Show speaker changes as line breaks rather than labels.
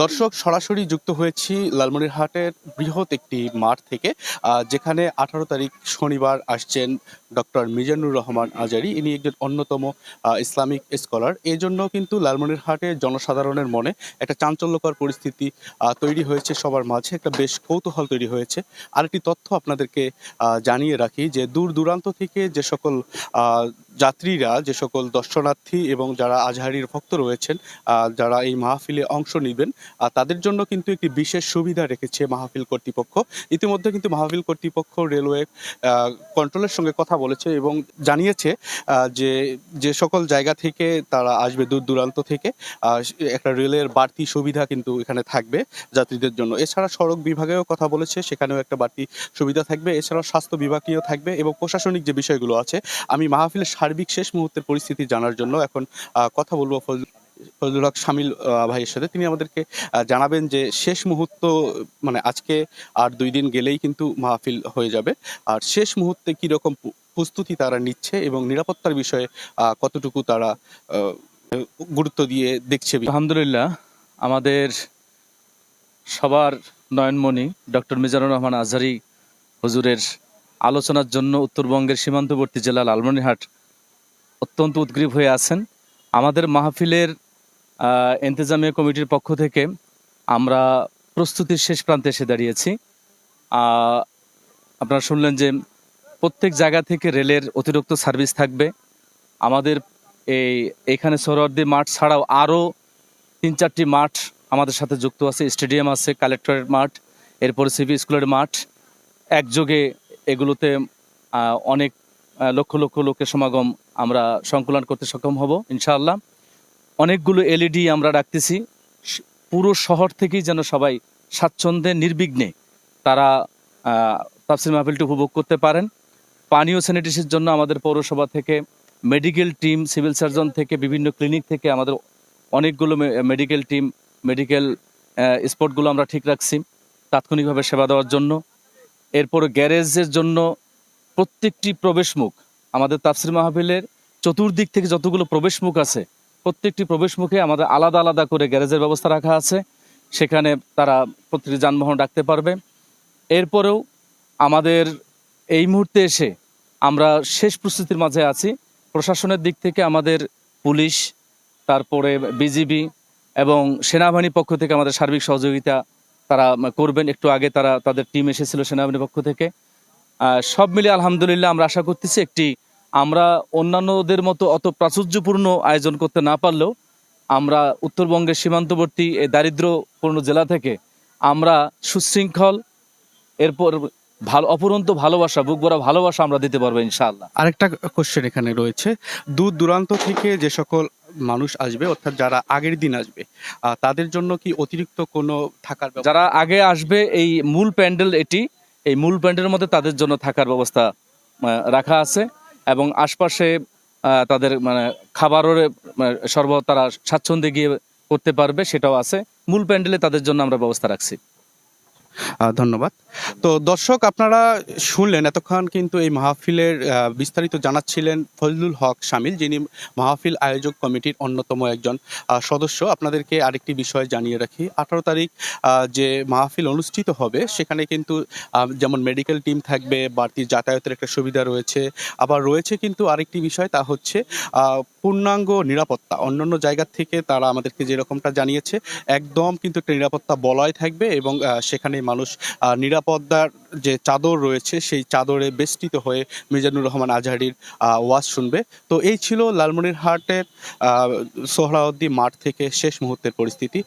দর্শক, সরাসরি যুক্ত হয়েছি লালমনিরহাটের বৃহৎ একটি মাঠ থেকে যেখানে আঠারো তারিখ শনিবার আসছেন ডক্টর মিজানুর রহমান আজারি। ইনি একজন অন্যতম ইসলামিক স্কলার। এই জন্য কিন্তু লালমনিরহাটে জনসাধারণের মনে একটা চাঞ্চল্যকর পরিস্থিতি তৈরি হয়েছে সবার মাঝে, একটা বেশ কৌতূহল তৈরি হয়েছে। আরেকটি তথ্য আপনাদেরকে জানিয়ে রাখি যে দূর দূরান্ত থেকে যে সকল যাত্রীরা, যে সকল দর্শনার্থী এবং যারা আজহারির ভক্ত রয়েছেন যারা এই মাহফিলে অংশ নেবেন তাদের জন্য কিন্তু একটি বিশেষ সুবিধা রেখেছে মাহফিল কর্তৃপক্ষ। ইতিমধ্যে কিন্তু মাহফিল কর্তৃপক্ষ রেলওয়ে কন্ট্রোলের সঙ্গে কথা বলেছে এবং জানিয়েছে যে যে সকল জায়গা থেকে তারা আসবে দূর দূরান্ত থেকে একটা রেলের বাড়তি সুবিধা কিন্তু এখানে থাকবে যাত্রীদের জন্য। এছাড়া সড়ক বিভাগেও কথা বলেছে, সেখানেও একটা বাড়তি সুবিধা থাকবে। এছাড়াও স্বাস্থ্য বিভাগীয় থাকবে এবং প্রশাসনিক যে বিষয়গুলো আছে, আমি মাহফিলের সার্বিক শেষ মুহূর্তের পরিস্থিতি জানার জন্য এখন কথা বলব ফজল- ফজলুল হক শামিল ভাইয়ের সাথে। তিনি আমাদেরকে জানাবেন যে শেষ মুহূর্ত মানে আজকে আর দুই দিন গেলেই কিন্তু মাহফিল হয়ে যাবে। আর শেষ মুহূর্তে কি রকম প্রস্তুতি তারা নিচ্ছে এবং নিরাপত্তার বিষয়ে কতটুকু তারা গুরুত্ব দিয়ে দেখছে?
আলহামদুলিল্লাহ, আমাদের সবার নয়নমণি ডক্টর মিজানুর রহমান আজহারি হুজুরের আলোচনার জন্য উত্তরবঙ্গের সীমান্তবর্তী জেলা লালমনিরহাট অত্যন্ত উদ্গ্রীব হয়ে আছেন। আমাদের মাহফিলের এন্তেজামিয়া কমিটির পক্ষ থেকে আমরা প্রস্তুতির শেষ প্রান্তে এসে দাঁড়িয়েছি। আপনারা শুনলেন যে প্রত্যেক জায়গা থেকে রেলের অতিরিক্ত সার্ভিস থাকবে। আমাদের এই, এখানে সোহরাওয়ার্দী মাঠ ছাড়াও আরও তিন চারটি মাঠ আমাদের সাথে যুক্ত আছে। স্টেডিয়াম আছে কালেক্টরেট মাঠ, এরপরে সিভি স্কুলের মাঠ। একযোগে এগুলোতে অনেক লক্ষ লক্ষ লোকের সমাগম আমরা সংকুলন করতে সক্ষম হব ইনশাআল্লাহ। অনেকগুলো এলইডি আমরা রাখতেছি। পুরো শহর থেকেই যেন সবাই স্বাচ্ছন্দ্যে নির্বিঘ্নে তারা আহ, তাফসির মাহফিলটি উপভোগ করতে পারেন। পানীয় স্যানিটেশনের জন্য আমাদের পৌরসভা থেকে মেডিকেল টিম সিভিল সার্জন থেকে বিভিন্ন ক্লিনিক থেকে আমাদের অনেকগুলো মেডিকেল টিম মেডিকেল স্পটগুলো আমরা ঠিক রাখছি তাৎক্ষণিকভাবে সেবা দেওয়ার জন্য। এরপর গ্যারেজের জন্য প্রত্যেকটি প্রবেশমুখ, আমাদের তাফসির মাহফিলের চতুর্দিক থেকে যতগুলো প্রবেশমুখ আছে, প্রত্যেকটি প্রবেশমুখে আমাদের আলাদা আলাদা করে গ্যারেজের ব্যবস্থা রাখা আছে। সেখানে তারা প্রতিটি যানবাহন ডাকতে পারবে। এরপরেও আমাদের এই মুহূর্তে এসে আমরা শেষ প্রস্তুতির মাঝে আছি। প্রশাসনের দিক থেকে আমাদের পুলিশ, তারপরে বিজিবি এবং সেনাবাহিনীর পক্ষ থেকে আমাদের সার্বিক সহযোগিতা তারা করবেন। একটু আগে তারা, তাদের টিম এসেছিল সেনাবাহিনীর পক্ষ থেকে। সব মিলে আলহামদুলিল্লাহ আমরা আশা করতেছি একটি আমরা অন্যান্যদের মতো অত প্রাচুর্যপূর্ণ আয়োজন করতে না পারলেও আমরা উত্তরবঙ্গের সীমান্তবর্তী এই দারিদ্র্যপূর্ণ জেলা থেকে আমরা সুশৃঙ্খল এরপর ভালো অপরন্ত ভালোবাসা বুক ভরা ভালোবাসা আমরা দিতে পারব ইনশাআল্লাহ।
আরেকটা কোশ্চেন এখানে রয়েছে। দূর দূরান্ত থেকে যে সকল মানুষ আসবে অর্থাৎ যারা আগের দিন আসবে তাদের জন্য কি অতিরিক্ত কোনো থাকার
যারা আগে আসবে এই মূল প্যান্ডেল এটি এই মূল প্যান্ডেলের মধ্যে তাদের জন্য থাকার ব্যবস্থা রাখা আছে এবং আশপাশে তাদের মানে খাবারের সর্ব তারা স্বাচ্ছন্দ্যে গিয়ে করতে পারবে সেটাও আছে। মূল প্যান্ডেলে তাদের জন্য আমরা ব্যবস্থা রাখছি।
ধন্যবাদ। তো দর্শক, আপনারা শুনলেন এতক্ষণ কিন্তু এই মাহফিলের বিস্তারিত জানাচ্ছিলেন ফজলুল হক শামিল, যিনি মাহফিল আয়োজক কমিটির অন্যতম একজন সদস্য। আপনাদেরকে আরেকটি বিষয় জানিয়ে রাখি। আঠারো তারিখ যে মাহফিল অনুষ্ঠিত হবে, সেখানে কিন্তু যেমন মেডিকেল টিম থাকবে, বাড়তি যাতায়াতের একটা সুবিধা রয়েছে। আবার রয়েছে কিন্তু আরেকটি বিষয়, তা হচ্ছে পূর্ণাঙ্গ নিরাপত্তা। অন্যান্য জায়গা থেকে তারা আমাদেরকে যেরকমটা জানিয়েছে, একদম কিন্তু একটা নিরাপত্তা বলয় থাকবে এবং সেখানে মানুষ নিরাপত্তার যে চাদর রয়েছে, সেই চাদরে বেষ্টিত হয়ে মিজানুর রহমান আজহারির ওয়াজ শুনবে। তো এই ছিল লালমনিরহাটের সোহরাওয়ার্দী মাঠ থেকে শেষ মুহূর্তের পরিস্থিতি।